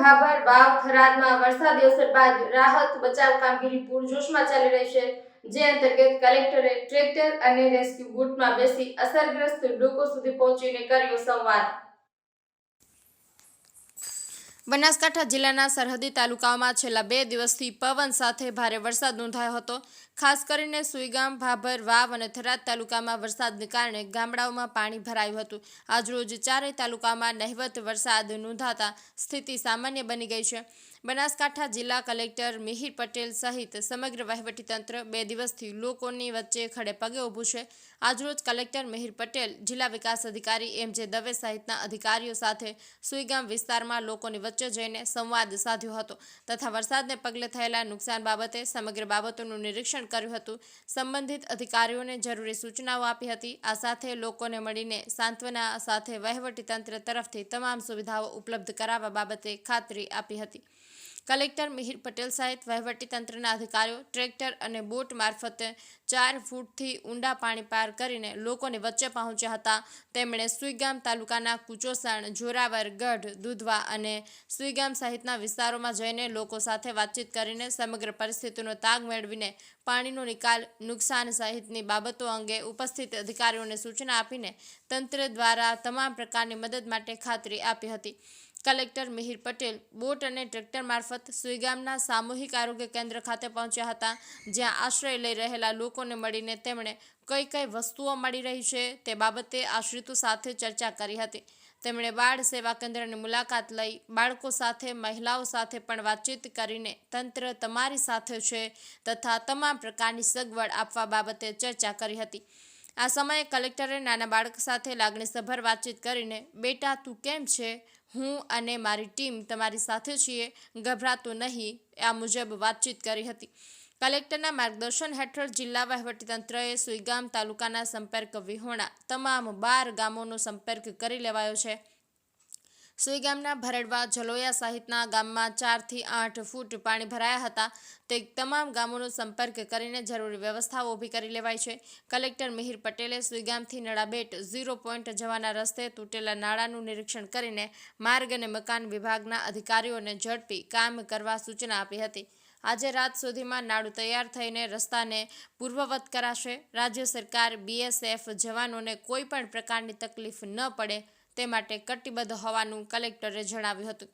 ભાભર વાવ, થરાદમાં વરસાદી અસર બાદ રાહત, બચાવ કામગીરી પૂરજોશમાં ચાલી રહી છે. જે અંતર્ગત કલેક્ટરે ટ્રેક્ટર અને રેસ્ક્યુ બોટમાં બેસી અસરગ્રસ્ત લોકો સુધી પહોંચીને કર્યો સંવાદ. બનાસકાંઠા જિલ્લાના સરહદી તાલુકાઓમાં છેલ્લા બે દિવસથી પવન સાથે ભારે વરસાદ નોંધાયો હતો. ખાસ કરીને સુઈગામ, ભાભર, વાવ અને થરાદ તાલુકામાં વરસાદને કારણે ગામડાઓમાં પાણી ભરાયું હતું. આજરોજ ચારેય તાલુકામાં નહિવત વરસાદ નોંધાતા સ્થિતિ સામાન્ય બની ગઈ છે. બનાસકાંઠા જિલ્લા કલેક્ટર મિહિર પટેલ સહિત સમગ્ર વહીવટીતંત્ર બે દિવસથી લોકોની વચ્ચે ખડે પગે ઊભું છે. આજરોજ કલેક્ટર મિહિર પટેલ જિલ્લા વિકાસ અધિકારી એમ જે દવે સહિતના અધિકારીઓ સાથે સુઈગામ વિસ્તારમાં લોકોની વચ્ચે જઈને સંવાદ સાધ્યો હતો તથા વરસાદને પગલે થયેલા નુકસાન બાબતે સમગ્ર બાબતોનું નિરીક્ષણ કર્યું હતું. સંબંધિત અધિકારીઓને જરૂરી સૂચનાઓ આપી હતી. આ સાથે લોકોને મળીને સાંત્વના સાથે વહીવટીતંત્ર તરફથી તમામ સુવિધાઓ ઉપલબ્ધ કરાવવા બાબતે ખાતરી આપી હતી. કલેક્ટર મિહિર પટેલ સહિત વહીવટીતંત્રના અધિકારીઓ, ટ્રેક્ટર અને બોટ મારફતે ચાર ફૂટથી ઊંડા પાણી પાર કરીને લોકોની વચ્ચે પહોંચ્યા હતા. તેમણે સુઈગામ તાલુકાના કુચોસણ જોરાવર ગઢ દુધવા અને સુઈગામ સહિતના વિસ્તારોમાં જઈને લોકો સાથે વાતચીત કરીને સમગ્ર પરિસ્થિતિનો તાગ મેળવીને પાણીનો નિકાલ, નુકસાન સહિતની બાબતો અંગે ઉપસ્થિત અધિકારીઓને સૂચના આપીને તંત્ર દ્વારા તમામ પ્રકારની મદદ માટે ખાતરી આપી હતી. કલેક્ટર મિહિર પટેલ બોટ અને ટ્રેક્ટર મારફત સુઈગામના સામૂહિક આરોગ્ય કેન્દ્ર ખાતે પહોંચ્યા હતા, જ્યાં આશ્રય લઈ રહેલા લોકોને મળીને તેમણે કઈ કઈ વસ્તુઓ મળી રહી છે તે બાબતે આશ્રિતો સાથે ચર્ચા કરી હતી. તેમણે બાળ સેવા કેન્દ્રની મુલાકાત લઈ બાળકો સાથે, મહિલાઓ સાથે પણ વાતચીત કરીને તંત્ર તમારી સાથે છે તથા તમામ પ્રકારની સગવડ આપવા બાબતે ચર્ચા કરી હતી. આ સમયે કલેક્ટરે નાના બાળક સાથે લાગણીસભર વાતચીત કરીને, બેટા, તું કેમ છે? હું અને મારી ટીમ તમારી સાથે છીએ. ગભરાતો નહીં, આ મુજબ વાતચીત કરી હતી. કલેક્ટરના માર્ગદર્શન હેઠળ જિલ્લા વહીવટીતંત્રએ સુઈગામ તાલુકાના સંપર્ક વિહોણા તમામ બાર ગામોનો સંપર્ક કરી લેવાયો છે. સુઈગામના ભરડવા જલોયા સહિતના ગામમાં ચારથી આઠ ફૂટ પાણી ભરાયા હતા. તે તમામ ગામોનો સંપર્ક કરીને જરૂરી વ્યવસ્થાઓ ઊભી કરી લેવાઈ છે. કલેક્ટર મિહિર પટેલે સુઈગામથી નડાબેટ ઝીરો પોઈન્ટ જવાના રસ્તે તૂટેલા નાળાનું નિરીક્ષણ કરીને માર્ગ અને મકાન વિભાગના અધિકારીઓને ઝડપી કામ કરવા સૂચના આપી હતી. આજે રાત સુધીમાં નાડું તૈયાર થઈને રસ્તાને પૂર્વવત કરાશે. રાજ્ય સરકાર બીએસએફ જવાનોને કોઈ પણ પ્રકારની તકલીફ ન પડે તે માટે કટિબદ્ધ હોવાનું કલેક્ટરે જણાવ્યું હતું.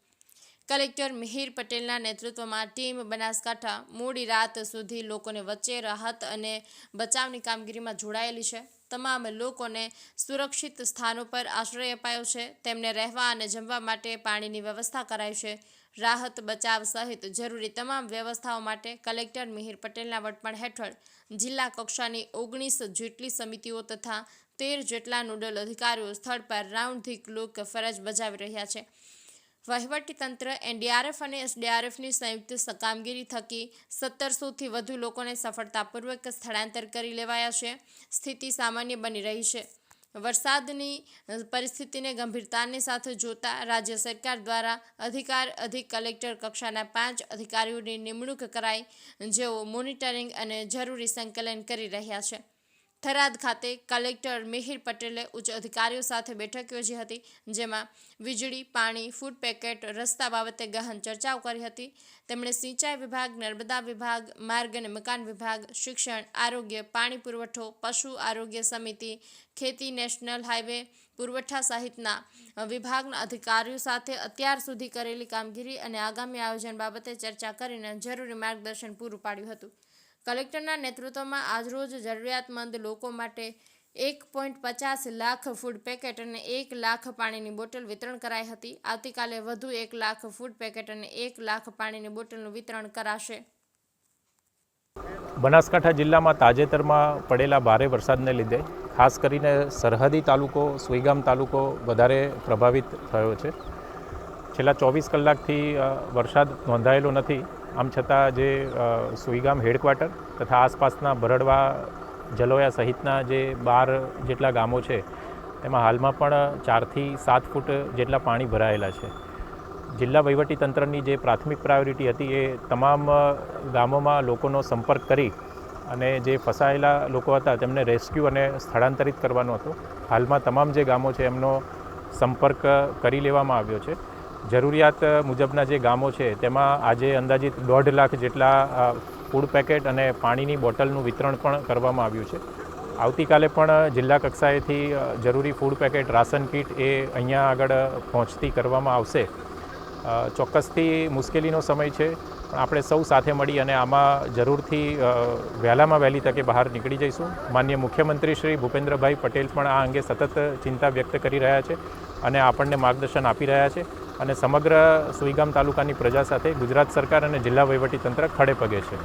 કલેક્ટર મિહિર પટેલના નેતૃત્વમાં ટીમ બનાસકાંઠા મોડી રાત સુધી લોકોને વચ્ચે રાહત અને બચાવની કામગીરીમાં જોડાયેલી છે. તમામ લોકોને સુરક્ષિત સ્થાનો પર આશ્રય અપાયો છે. તેમને રહેવા અને જમવા માટે પાણીની વ્યવસ્થા કરાઈ છે. રાહત, બચાવ સહિત જરૂરી તમામ વ્યવસ્થાઓ માટે કલેક્ટર મિહિર પટેલના વડપણ હેઠળ જિલ્લા કક્ષાની ઓગણીસ જેટલી સમિતિઓ તથા તેર જેટલા નોડલ અધિકારીઓ સ્થળ પર રાઉન્ડ ધી ક્લોક ફરજ બજાવી રહ્યા છે. વહીવટીતંત્ર, એનડીઆરએફ અને એસડીઆરએફની સંયુક્ત કામગીરી થકી સત્તરસોથી વધુ લોકોને સફળતાપૂર્વક સ્થળાંતર કરી લેવાયા છે. સ્થિતિ સામાન્ય બની રહી છે. વરસાદની પરિસ્થિતિને ગંભીરતાની સાથે જોતા રાજ્ય સરકાર દ્વારા અધિકાર અધિક કલેક્ટર કક્ષાના પાંચ અધિકારીઓની નિમણૂક કરાઈ, જેઓ મોનિટરિંગ અને જરૂરી સંકલન કરી રહ્યા છે. થરાદ ખાતે કલેક્ટર મિહિર પટેલે ઉચ્ચ અધિકારીઓ સાથે બેઠક યોજી હતી, જેમાં વીજળી, પાણી, ફૂડ પેકેટ, રસ્તા બાબતે ગહન ચર્ચાઓ કરી હતી. તેમણે સિંચાઈ વિભાગ, નર્મદા વિભાગ, માર્ગ અને મકાન વિભાગ, શિક્ષણ, આરોગ્ય, પાણી પુરવઠો, પશુ આરોગ્ય સમિતિ, ખેતી નેશનલ હાઈવે પુરવઠા સહિતના વિભાગના અધિકારીઓ સાથે અત્યાર સુધી કરેલી કામગીરી અને આગામી આયોજન બાબતે ચર્ચા કરીને જરૂરી માર્ગદર્શન પૂરું પાડ્યું હતું. કલેક્ટરના નેતૃત્વમાં આજરોજ જરૂરિયાતમંદ લોકો માટે એક પોઈન્ટ પચાસ લાખ ફૂડ પેકેટ અને એક લાખ પાણીની બોટલ વિતરણ કરાઈ હતી. આવતીકાલે વધુ એક લાખ ફૂડ પેકેટ અને એક લાખ પાણીની બોટલનું વિતરણ કરાશે. બનાસકાંઠા જિલ્લામાં તાજેતરમાં પડેલા ભારે વરસાદને લીધે ખાસ કરીને સરહદી તાલુકો, સુઈગામ તાલુકો વધારે પ્રભાવિત થયો છે. છેલ્લા ચોવીસ કલાકથી વરસાદ નોંધાયેલો નથી. આમ છતાં જે સુઈગામ હેડક્વાર્ટર તથા આસપાસના ભરડવા જલોયા સહિતના જે બાર જેટલા ગામો છે, તેમાં હાલમાં પણ ચારથી સાત ફૂટ જેટલા પાણી ભરાયેલા છે. જિલ્લા તંત્રની જે પ્રાથમિક પ્રાયોરિટી હતી એ તમામ ગામોમાં લોકોનો સંપર્ક કરી અને જે ફસાયેલા લોકો હતા તેમને રેસ્ક્યુ અને સ્થળાંતરિત કરવાનો હતો. હાલમાં તમામ જે ગામો છે એમનો સંપર્ક કરી લેવામાં આવ્યો છે. જરૂરિયાત મુજબના જે ગામો છે, તેમાં આજે અંદાજિત દોઢ લાખ જેટલા ફૂડ પેકેટ અને પાણીની બોટલનું વિતરણ પણ કરવામાં આવ્યું છે. આવતીકાલે પણ જિલ્લા કક્ષાએથી જરૂરી ફૂડ પેકેટ રાશન કીટ એ અહીંયા આગળ પહોંચતી કરવામાં આવશે. ચોક્કસથી મુશ્કેલીનો સમય છે, પણ આપણે સૌ સાથે મળી અને આમાં જરૂરથી વહેલામાં વહેલી તકે બહાર નીકળી જઈશું. માન્ય મુખ્યમંત્રી શ્રી ભૂપેન્દ્રભાઈ પટેલ પણ આ અંગે સતત ચિંતા વ્યક્ત કરી રહ્યા છે અને આપણને માર્ગદર્શન આપી રહ્યા છે. અને સમગ્ર સુઈગામ તાલુકાની પ્રજા સાથે ગુજરાત સરકાર અને જિલ્લા વહીવટીતંત્ર ખડે પગે છે.